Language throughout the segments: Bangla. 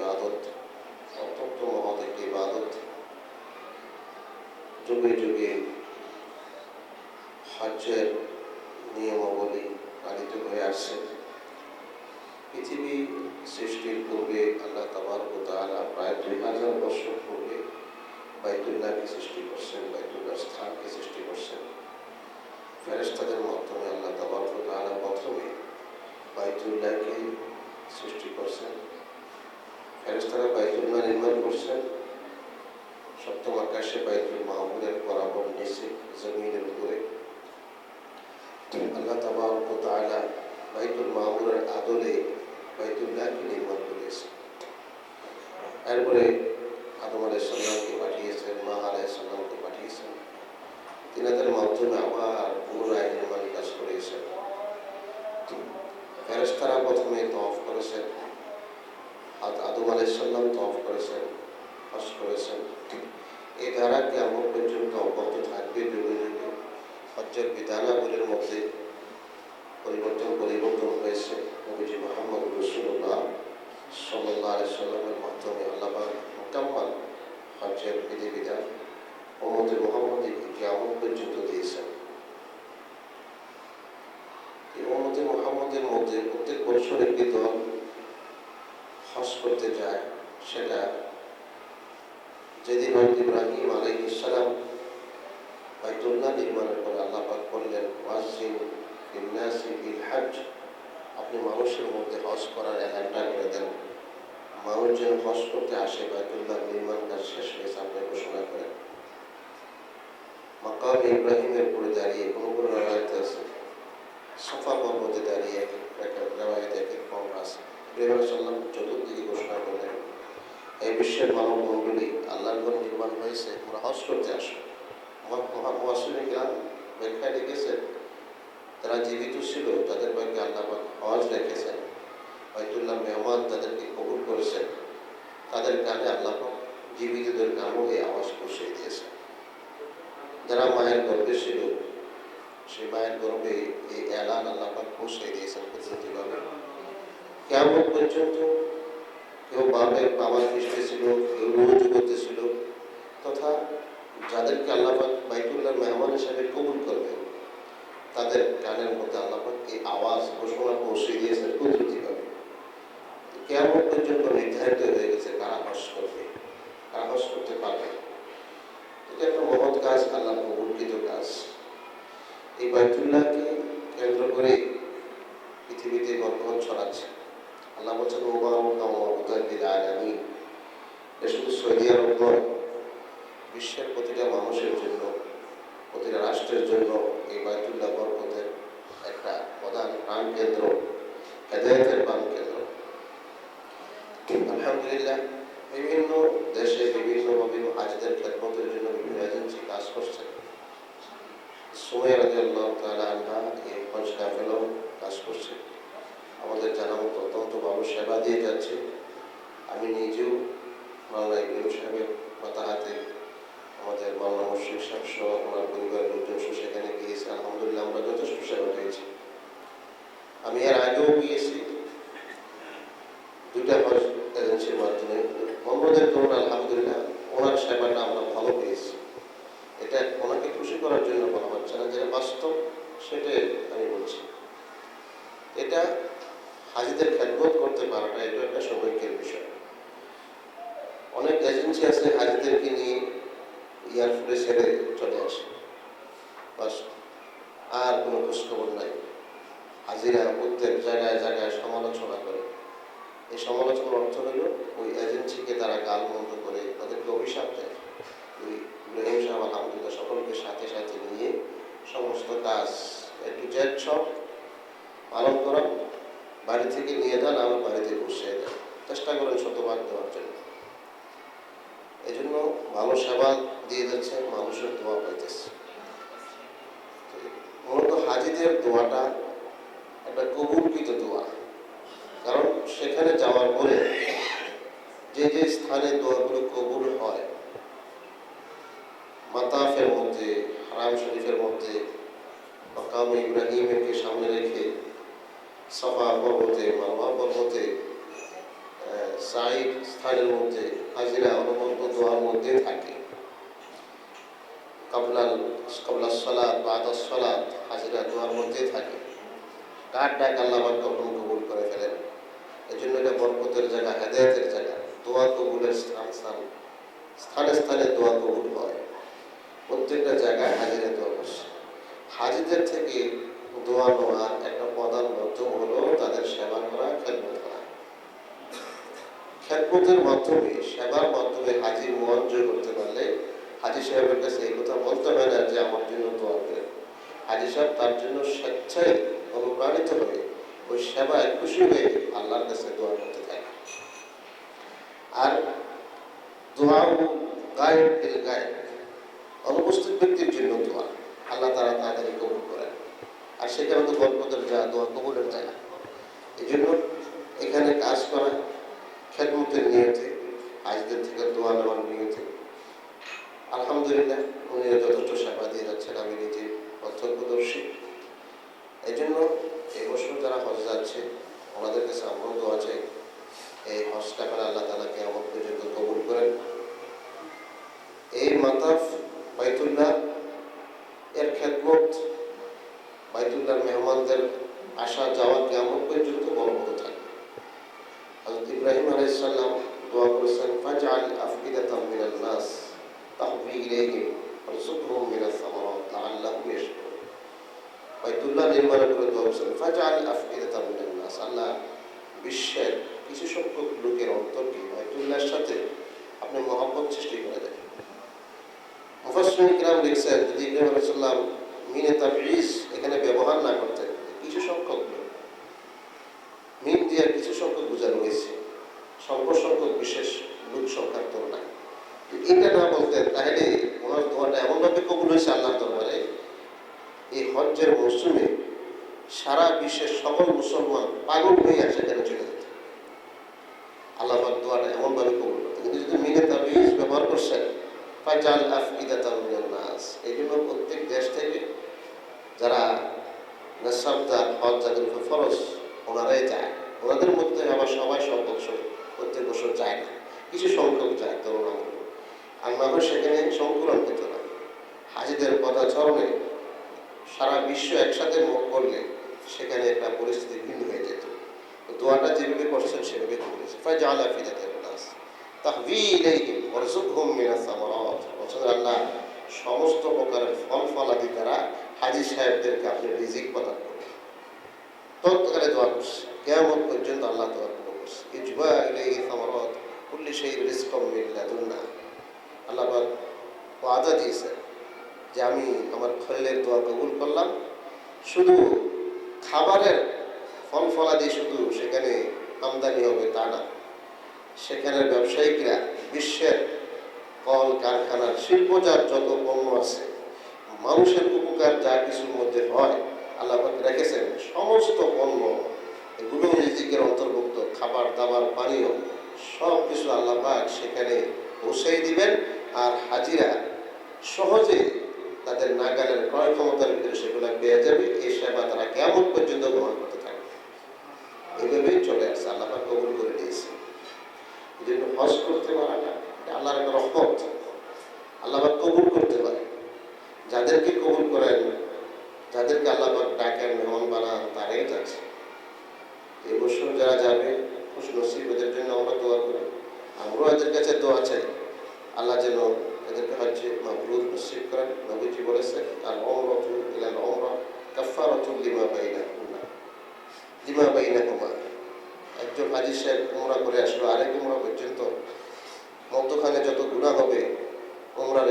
ইবাদত, অত্যন্ত মহৎ একটি ইবাদত যুগে যুগে হজ্জের নিয়মাবলী পালিত হয়ে আসছে। পৃথিবী সৃষ্টির পূর্বে আল্লাহ তাবার তালা প্রায় দুই হাজার বছর পূর্বে বাইতুল্লাহকে সৃষ্টি করছেন বাইতুল্লাহ স্থানকে সৃষ্টি করছেন ফেরেস্তাদের মাধ্যমে আল্লাহ তাবার তালা প্রথমে বাইতুল্লাহকে সৃষ্টি করছেন ফেরেস্তারা বাইতুল্লাহ নির্মাণ করছেন সপ্তম আকাশে বাইতুল মাহমুদের বরাবর নিচে জমিনের উপরে আল্লাহ তাবার তালা বাইতুল মাহমুদের আদলে বাইতুল্লাহকে নির্মাণ করেছে এরপরে আদম আলাই সাল্লামকে পাঠিয়েছেন মা আলাই সাল্লামকে পাঠিয়েছেন তিনাদের মাধ্যমে আবার পুনরায় নির্মাণ কাজ করেছেন ফেরেস্তারা প্রথমে তফ করেছেন আদম আলাইসাল্লাম তফ করেছেন হস করেছেন এই ধারা কেমন পর্যন্ত অব্যাহত থাকবে যুগে যুগে হজ্জের বিধানাবলীর মধ্যে পরিবর্তন পরিবর্তন হয়েছে। নবীজি মোহাম্মদ রসুল্লাহ সাল্লাহ সাল্লামের মাধ্যমে আল্লাহ মোকাম্মাল হজ্জের বিধিবিধান। মোহাম্মদ মোহাম্মদকে কেমন পর্যন্ত দিয়েছেন। মোহাম্মদ মোহাম্মদের মধ্যে প্রত্যেক বছর একটি দল হজ করতে যায়। সেটা যেদিন হয়তো ইব্রাহিম আলাই ইসলাম বাইতুল্লাহ নির্মাণের পরে আল্লাহ পাক বললেন ফিন্নাসি বিল আপনি মানুষের মধ্যে হজ করার এলানটা করে দেন। মানুষ যেন হজ করতে আসে, বাইতুল্লাহ নির্মাণ কাজ শেষ হয়েছে আপনি ঘোষণা করেন। মাকাম ইব্রাহিমের উপরে দাঁড়িয়ে কোনো কোনো আছে। সফা পর্বতে দাঁড়িয়ে এক রেওয়ায়ত এক এক আছে ইব্রাহিম সাল্লাম চতুর্দিকে ঘোষণা করলেন, এই বিশ্বের মানব মণ্ডলী আল্লাহর ঘর নির্মাণ হয়েছে আমরা হজ করতে আসো মহাসুনী গ্রাম ব্যাখ্যায় লিখেছেন তারা জীবিত ছিল, তাদের ভাগ্যে আল্লাহ হজ রেখেছেন। বাইতুল্লাহ মেহমান তাদেরকে কবুল করেছেন। তাদের কানে আল্লাহ জীবিতদের কানেও এই আওয়াজ পৌঁছে দিয়েছেন। যারা মায়ের গর্বে ছিল সেই মায়ের গর্বে এই এলান আল্লাহ পৌঁছে দিয়েছেন পদ্ধতিভাবে কেমন পর্যন্ত কেউ বাপের বাবার পৃষ্ঠে ছিল, কেউ রুজু করতে ছিল, তথা যাদেরকে আল্লাপাক বাইতুল্লাহ মেহমান হিসাবে কবুল করবেন, তাদের গানের মধ্যে আল্লাপাক এই আওয়াজ ঘোষণা পৌঁছে দিয়েছেন কুদরতিভাবে কেমন পর্যন্ত নির্ধারিত হয়ে গেছে কারা হস করবে, কারা হস করতে পারবে। এটা একটা মহৎ কাজ, আল্লাহ কবুলকৃত কাজ। এই বাইতুল্লাহকে কেন্দ্র করে পৃথিবীতে বর্তমান ছড়াচ্ছে। আল্লাহ বলছেন আলামী এ শুধু সৌদি আরব নয়, বিশ্বের প্রতিটা মানুষের জন্য, প্রতিটা রাষ্ট্রের জন্য এই বাইতুল্লাহ বরকতের একটা প্রধান প্রাণ কেন্দ্র, হেদায়তের প্রাণ কেন্দ্র। আলহামদুলিল্লাহ, বিভিন্ন দেশে বিভিন্নভাবে হাজিদের খেদমতের জন্য বিভিন্ন এজেন্সি কাজ করছে। সময় রাজি আল্লাহ তালা আনহা এই হজ কাজ করছে। আমাদের জানা মতো অত্যন্ত সেবা দিয়ে যাচ্ছে। আমি নিজেও মাওলানা ইব্রাহিম সাহেবের আমাদের মাওলানা মুর্শিদ আমার পরিবারের লোকজন সেখানে গিয়েছে আলহামদুলিল্লাহ আমরা যথেষ্ট সেবা পেয়েছি আমি এর আগেও গিয়েছি দুইটা হজ এজেন্সির মাধ্যমে মোহাম্মদের ধরুন আলহামদুলিল্লাহ ওনার সেবাটা আমরা ভালো পেয়েছি এটা ওনাকে খুশি করার জন্য বলা হচ্ছে না যেটা বাস্তব সেটাই আমি বলছি এটা হাজিদের খেদমত করতে পারাটা এটা একটা সৌভাগ্যের বিষয় অনেক এজেন্সি আছে হাজিদেরকে নিয়ে এয়ারপোর্টে ছেড়ে চলে আসে বাস আর কোনো খোঁজখবর নাই হাজিরা প্রত্যেক জায়গায় জায়গায় সমালোচনা করে এই সমালোচনার অর্থ হলো ওই এজেন্সিকে তারা গাল মন্দ করে তাদেরকে অভিশাপ দেয় ওই ইব্রাহিম সাহেব আলহামদুলিল্লাহ সকলকে সাথে সাথে নিয়ে সমস্ত কাজ একটু জেড সব পালন করা বাড়ি থেকে নিয়ে যান আমার বাড়িতে বসিয়ে দেন চেষ্টা করেন শতভাগ দেওয়ার জন্য এই জন্য ভালো সেবা দিয়ে যাচ্ছে, মানুষের দোয়া পাইতেছে। মূলত হাজিদের দোয়াটা একটা কবুলকৃত দোয়া। কারণ সেখানে যাওয়ার পরে যে যে স্থানে দোয়াগুলো কবুল হয়, মাতাফের মধ্যে, হারাম শরীফের মধ্যে, মকাম ইব্রাহিমকে সামনে রেখে, সফা পর্বতে মামা পর্বতে সাইড স্থানের মধ্যে, হাজিরা অনুবন্ধ দোয়ার মধ্যে থাকে। কাবলাল কাবলা সলাদ বাদ সলাদ হাজিরা দোয়ার মধ্যে থাকে। কার ডাক আল্লাহ কখন কবুল করে ফেলেন এই জন্য এটা বরকতের জায়গা, হেদায়তের জায়গা। দোয়া কবুলের স্থান স্থান, স্থানে স্থানে দোয়া কবুল হয়। প্রত্যেকটা জায়গায় হাজিরা দোয়া করছে হাজিদের থেকে দোয়া নেওয়ার একটা প্রধান মাধ্যম হলো তাদের সেবা করা, খেদমত করা। খেদমতের মাধ্যমে, সেবার মাধ্যমে হাজির মন করতে পারলে হাজি সাহেবের কাছে এই কথা বলতে হয় না যে আমার জন্য দোয়া করে। হাজি সাহেব তার জন্য স্বেচ্ছায় অনুপ্রাণিত হয়ে ওই সেবায় খুশি হয়ে আল্লাহর কাছে দোয়া করতে থাকে। আর দোয়া গায়েব এর অনুপস্থিত ব্যক্তির জন্য দোয়া। আল্লাহ তারা তাড়াতাড়ি কবুল করেন। আর সেখানে তো বরকতের যা দোয়া কবুলের জায়গা এই জন্য এখানে কাজ করা খেদমতের নিয়তে আজদের থেকে দোয়া নেওয়ার নিয়তে আলহামদুলিল্লাহ, উনি যথেষ্ট সেবা দিয়ে যাচ্ছেন, আমি নিজে প্রত্যক্ষদর্শী এই জন্য এই বছর যারা হজ যাচ্ছে, ওনাদের কাছে আমরাও দোয়া চাই, এই হজ টাকার আল্লাহ তালাকে আমার পর্যন্ত কবুল করেন। এই মাতাফ বাইতুল্লাহ এর খেদমত, বাইতুল্লাহর মেহমানদের আসা যাওয়া কেমন পর্যন্ত বলবৎ থাকে। হযরত ইব্রাহিম আলাইহিস সালাম দোয়া করেছেন, ফাজআল আফকিদাতাম মিনাল নাস। তাহবি ইলাইহিম ওয়ারযুকহুম মিনাস সামারাত বিশ্বের কিছু সংখ্যক লোকের অন্তরকে বাইতুল্লাহর সাথে আপনি মহব্বত সৃষ্টি করে দেন। মুফাসসিরিন যদি ইব্রাহিম আলাইহিস সালাম মিনে তাবঈজ এখানে ব্যবহার না করতেন কিছু সংখ্যক লোক মিন দিয়ে কিছু সংখ্যক বোঝানো হয়েছে স্বল্প সংখ্যক বিশেষ লোক সংখ্যার তুলনায় এটা না বলতেন তাহলে ওনার দোয়াটা এমনভাবে কবুল হয়েছে আল্লাহর দরবারে এই হজ্জের মৌসুমে সারা বিশ্বের সকল মুসলমান পাগল হয়ে সেখানে চলে যেত আল্লাহ পাক দোয়াটা এমনভাবে কবুল করতেন কিন্তু যদি মিনে তাবিজ ব্যবহার করছেন ফাজাল আফিদাতাল মিনান নাস এই জন্য প্রত্যেক দেশ থেকে যারা নেশাবদার হজ যাদের উপর ফরজ, ওনারাই যায় ওনাদের মধ্যে আবার সবাই সব বছর প্রত্যেক বছর যায় না। কিছু সংখ্যক যায় তরুণামূলক আর না সেখানে সংকুলন হতো না হাজিদের পদাচরণে সারা বিশ্ব একসাথে মুখ করলে সেখানে একটা পরিস্থিতি ভিন্ন হয়ে যেত। দোয়াটা যেভাবে করছেন, সেভাবে করেছে। ফাইজা আলা ফিদাতে নাস। তাহবি ইলাইহিম ওয়ারযুকহুম মিনাস সামারাত। আল্লাহ, সমস্ত প্রকারের ফল ফলাদি দ্বারা হাজি সাহেবদেরকে আপনি রিজিক প্রদান করবেন তৎকালে দোয়া করছে। কেমন পর্যন্ত আল্লাহ দোয়া কবুল করছে। ইজবা ইলাইহি সামারাত কুল্লি শাইইন রিজকাম মিন লাদুন্না। আল্লাহ ওয়াদা দিয়েছেন যে আমি আমার খলিলের দোয়া কবুল করলাম। শুধু খাবারের ফল ফলাদি শুধু সেখানে আমদানি হবে তা না। সেখানের ব্যবসায়িকরা বিশ্বের কল কারখানার শিল্পজাত যত পণ্য আছে মানুষের উপকার যা কিছুর মধ্যে হয়, আল্লাহ রেখেছেন সমস্ত পণ্য এগুলো রিজিকের অন্তর্ভুক্ত, খাবার, দাবার, পানীয়, সব কিছু আল্লাহ পাক সেখানে পৌঁছাই দিবেন। আর হাজিরা সহজে তাদের নাগালের ক্রয় ক্ষমতার ভিতরে সেগুলো পেয়ে যাবে, এই সেবা তারা কেমন পর্যন্ত গ্রহণ করতে থাকবে। এভাবেই চলে আসছে, আল্লাহ কবুল করে দিয়েছে এই জন্য হজ করতে পারাটা এটা আল্লাহর একটা রহমত আল্লাহ পাক কবুল করতে পারে যাদেরকে কবুল করেন যাদেরকে আল্লাহ পাক ডাকেন মেহমান বানান তারাই যাচ্ছে এই বছর যারা যাবে খুশ নসিব এদের জন্য আমরা দোয়া করি আমরাও এদের কাছে দোয়া চাই আল্লাহ যেন এদেরকে হচ্ছে মাবরুর নসিব করেন নবীজি বলেছেন আর অমরতুল ইলাল অমরা কাফারাতুল লিমা বাইনা কুল্লা লিমা বাইনা কুমা একজন হাজি সাহেব উমরা করে আসলো পর্যন্ত মধ্যখানে যত গুণা হবে, উমরার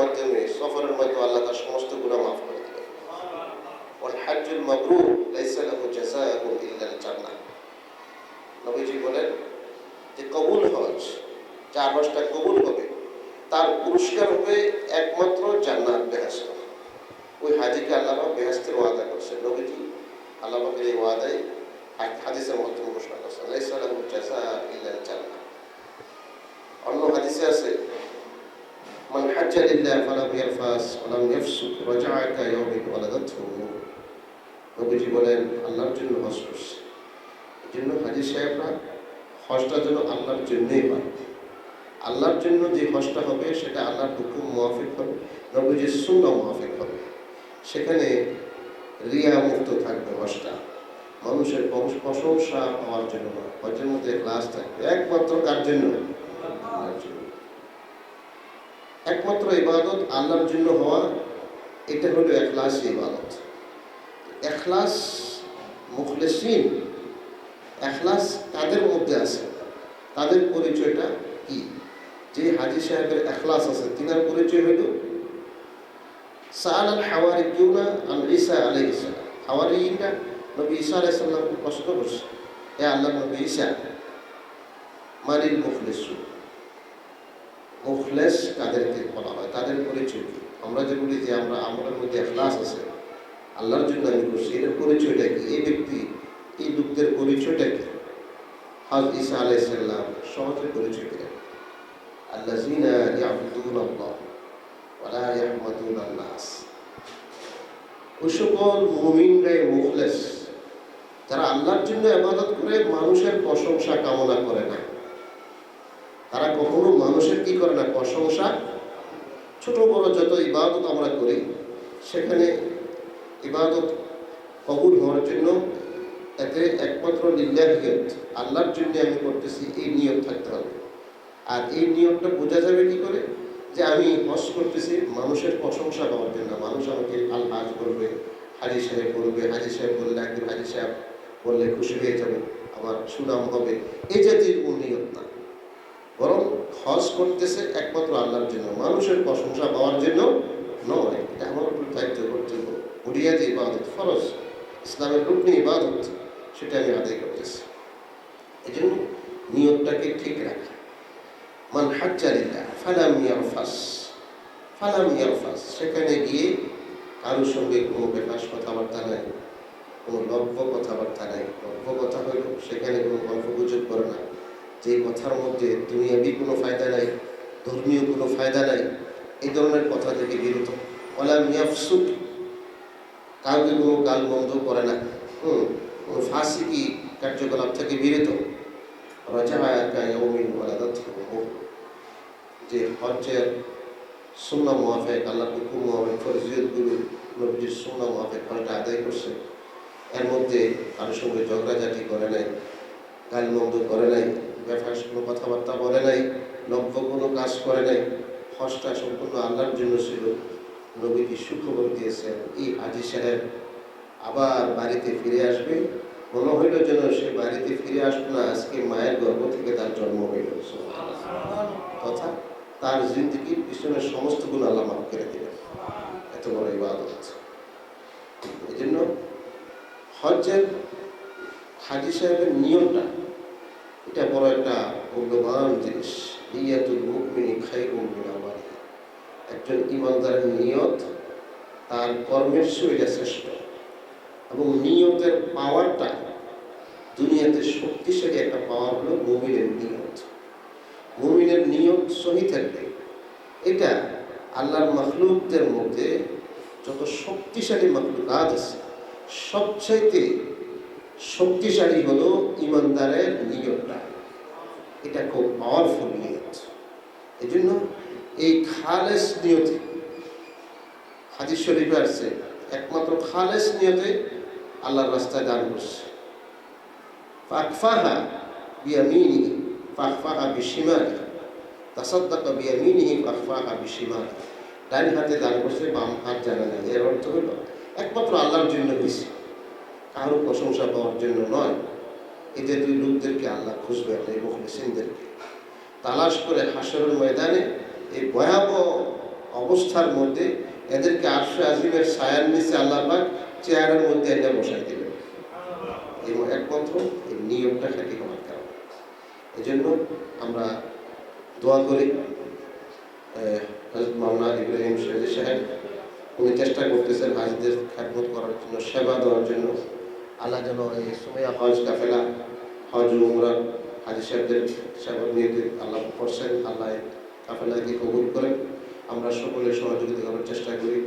মাধ্যমে, সফরের মধ্যে আল্লাহ তার সমস্ত গুণা মাফ করে লাইসা লাহু ইল্লাল নবীজি বলেন যে কবুল হজ চার পাঁচটা কবুল হবে, তার পুরস্কার হবে একমাত্র জান্নাত বেহেস্ত ওই হাজিকে আল্লাহ বেহেস্তের ওয়াদা করছে নবীজি আল্লাহের এই ওয়াদাই হাদিসের মাধ্যমে ঘোষণা ইখলাস ওলাম নবীজি বলেন, আল্লাহর জন্য হস করছে। এই জন্য হাজির সাহেবরা হসটা যেন আল্লাহর জন্যই হয় আল্লাহর জন্য যে হসটা হবে, সেটা আল্লাহর হুকুম মোয়াফিক হবে নবীজি শূন্য মোয়াফিক হবে। সেখানে রিয়া মুক্ত থাকবে হজটা। মানুষের প্রশংসা হওয়ার জন্য হজের মধ্যে ক্লাস থাকবে। একমাত্র কার জন্য? আল্লাহর জন্য। একমাত্র ইবাদত আল্লাহর জন্য হওয়া, এটা হলো এখলাস ইবাদত। এখলাস মুখলেসিন, এখলাস তাদের মধ্যে আছে। তাদের পরিচয়টা কি? যে হাজি সাহেবের এখলাস আছে, তিনার পরিচয় হইল সাল আল হাওয়ারি কিউনা আল ঈসা আলাইহিস সালাম। হাওয়ারিরা নবী ঈসা আলাইহিস সালামকে প্রশ্ন করছে। হে আল্লাহ নবী ঈসা, মানিল মুখলেসু মুখলেস কাদেরকে বলা হয়, তাদের পরিচয় কি? আমরা যে বলি যে আমরা, আমাদের মধ্যে এখলাস আছে, আল্লাহর জন্য আমি করছি এর পরিচয়টা কি? এই ব্যক্তি, এই লোকদের পরিচয়টা কি? হজ ঈসা আলাইসাল্লাম সহজে পরিচয় দিলেন আল্লাহ যারা আল্লাহর জন্য ইবাদত করে, মানুষের প্রশংসা কামনা করে না। তারা কখনো মানুষের কি করে না, প্রশংসা? ছোট বড় যত ইবাদত আমরা করি, সেখানে ইবাদত কবুল হওয়ার জন্য এতে একমাত্র লিল্লাহিয়ত আল্লাহর জন্য আমি করতেছি, এই নিয়ত থাকতে হবে। আর এই নিয়মটা বোঝা যাবে কি করে? যে আমি হজ করতেছি মানুষের প্রশংসা পাওয়ার জন্য। মানুষ আমাকে আল হাজ করবে হাজি সাহেব বলবে, হাজি সাহেব বললে একদিন হাজি সাহেব বললে খুশি হয়ে যাবে আমার সুনাম হবে। এই জাতীয় কোন নিয়ত না। হজ করতেছে একমাত্র আল্লাহর জন্য। মানুষের প্রশংসা পাওয়ার জন্য নয়। এটা আমার উপর দায়িত্ব কর্তব্য। বুড়িয়াদি ইবাদত ফরজ। ইসলামের রুকনি ইবাদত, সেটা আমি আদায় করতেছি। এই জন্য নিয়তটাকে ঠিক রাখা। মান হাজ্জালিল্লাহ ফালাম ইয়ারফাস। ফালাম ইয়ারফাস। সেখানে গিয়ে কারোর সঙ্গে কোনো বেফাস কথাবার্তা নাই, কোনো লভ্য কথাবার্তা নাই। লভ্য কথা হইল সেখানে কোনো গল্প গুজব করে না। যে কথার মধ্যে দুনিয়াবি কোনো ফায়দা নাই, ধর্মীয় কোনো ফায়দা নাই, এই ধরনের কথা থেকে বিরত। ওলাম ইয়াফসুক, কাউকে কোনো গাল বন্ধ করে না। হুম কোনো ফাঁসিকি কার্যকলাপ থেকে বিরত? যে হজ্জের সুন্না মোয়াফেক আল্লাহ হুকুম মোয়াফেক ফরজিয়তগুলো নবীজির সুন্না মোয়াফেক হজটা আদায় করছে। এর মধ্যে কারোর সঙ্গে ঝগড়াঝাটি করে নাই গালমন্দ করে নাই ব্যাপার কোনো কথাবার্তা বলে নাই নব্য কোনো কাজ করে নাই। হজটা সম্পূর্ণ আল্লাহর জন্য ছিল। নবীকে সুখবর দিয়েছেন, এই হাজি সাহেব আবার বাড়িতে ফিরে আসবে। মনে হইল যেন সে বাড়িতে ফিরে আসবে না, আজকে মায়ের গর্ভ থেকে তার জন্ম হইল। তথা তার জিন্দগির পিছনে সমস্ত গুণ আল্লাহ মাফ করে দেবেন এত বড় ইবাদত। এই জন্য হজের হাজি সাহেবের নিয়মটা এটা বড় একটা মূল্যবান জিনিস। নিয়াতুল মুকমিনী খাইরুম মিন আমালি একজন ইমানদারের নিয়ত তার কর্মের এটা শ্রেষ্ঠ। এবং নিয়তের পাওয়ারটা দুনিয়াতে শক্তিশালী একটা পাওয়ার হলো মুমিনের নিয়ত। মুমিনের নিয়ত সহি থাকবে এটা আল্লাহর মখলুকদের মধ্যে যত শক্তিশালী মখলুকাত আছে, সবচাইতে শক্তিশালী হলো ইমানদারের নিয়তটা এটা খুব পাওয়ারফুল নিয়ত। এই জন্য এই খালেস নিয়তে, হাদিস শরীফে আসছে, একমাত্র খালেস নিয়তে আল্লাহর রাস্তায় দান করছে। ফাকফাহা বিয়ামিনি ফাকফাহা বিশিমানি তাসাদ্দাকা বিয়ামিনিহি, ফাকফাহা বিশিমানি ডান হাতে দান করছে, বাম হাত জানা নেই এর অর্থ হলো একমাত্র আল্লাহর জন্য হয়েছে কারও প্রশংসা পাওয়ার জন্য নয়। এদের দুই লোকদেরকে আল্লাহ খুঁজবে এই মুখলিসিনদেরকে। তালাশ করে হাসরের ময়দানে এই ভয়াবহ অবস্থার মধ্যে এদেরকে আরশে আজিমের সায়ার নিচে আল্লাহ পাক চেয়ারের মধ্যে এনে বসাই দিলেন এই একমাত্র এই নিয়মটা খাটি হওয়ার কারণে। এই জন্য আমরা দোয়া করি হজরত ইব্রাহিম সাহেব, উনি চেষ্টা করতেছেন হাজদের খ্যাতমত করার জন্য, সেবা দেওয়ার জন্য। আল্লাহ যেন এই সুমাইয়া হজ কাফেলা, হজ উমরান হাজি সাহেবদের সাহেব মেয়েদের আল্লাহ করছেন, আল্লাহ কাফেলাকে কবুল করেন। আমরা সকলে সহযোগিতা করার চেষ্টা করি।